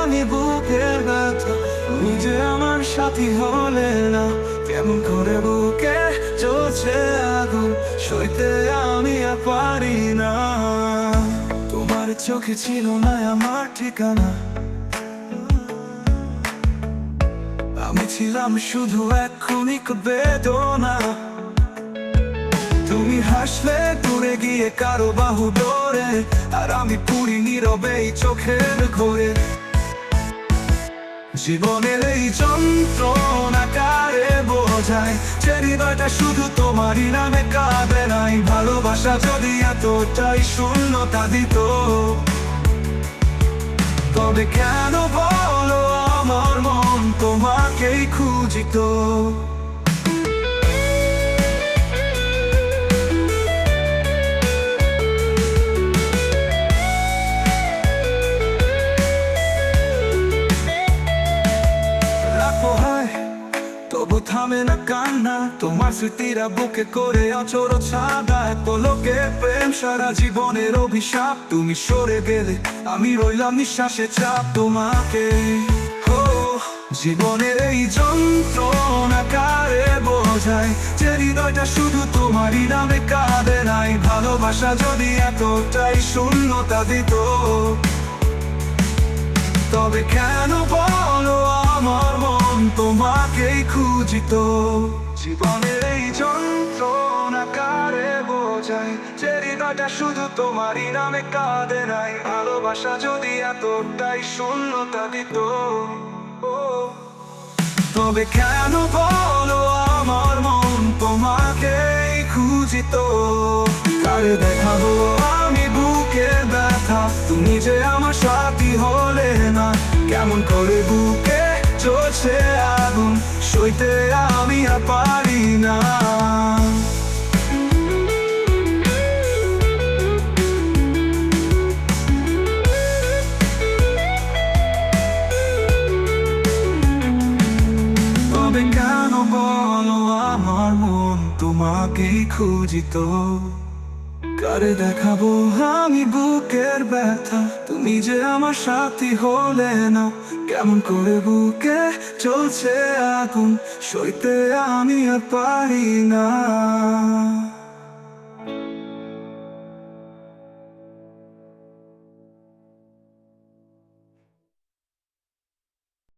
আমি বুকের ব্যথা যে আমার সাথী হলে না কেমন করে বুকে চলছে আগুন সইতে আমি পারি না তোমার চোখে ছিল না আমার ঠিকানা আমি ছিলাম শুধু এক ক্ষণিক বেদনা। তুমি হাসলে দূরে গিয়ে কারও বাহু ডোরে, আর আমি পুরি নীরবে চোখের ঘোরে। জীবনের এই যন্ত্রণা কারে বোঝায় হৃদয়টা শুধু তোমারই নামে কাঁদে নাই, ভালোবাসা যদি এতটাই শূন্যতা দিত। তবে কেন বলো আমার মন তোমাকেই খুঁজিত? থামে না কান্না, তোমার স্মৃতিরা বুকে করে অচর ছাদা। এত লোকে প্রেম সারা জীবনের অভিশাপ। তুমি সরে গেলে আমি রইলাম নিঃশ্বাসে চাপ তোমাকে। জীবনের এই যন্ত্রণা কারে বোঝায়? যে হৃদয়টা শুধু তোমারই নামে কাঁদে নাই। ভালোবাসা যদি এতটাই শূন্যতা দিত, তবে কেন বলো তোমাকেই খুঁজিত জীবনের এই যন্ত্রণা কারে বোঝায় যে হৃদয়টা শুধু তোমারই নামে কাঁদে নাই। ভালোবাসা যদি এতটাই শূন্যতা দিত তবে কেন বলো আমার মন তোমাকেই খুঁজিত কারে দেখাবো আমি বুকের ব্যথা? তুমি যে আমার সাথী হলে না, কেমন করে বুকে চলছে আগুন সইতে আমি আর পারি না। কেন বলো আমার মন তোমাকেই খুঁজিত? কারে দেখাবো? আমি বুকের ব্যথা। তুমি যে আমার সাথী হলে না, কেমন করে বুকে চলছে আগুন? সইতে আমি আর পারি না।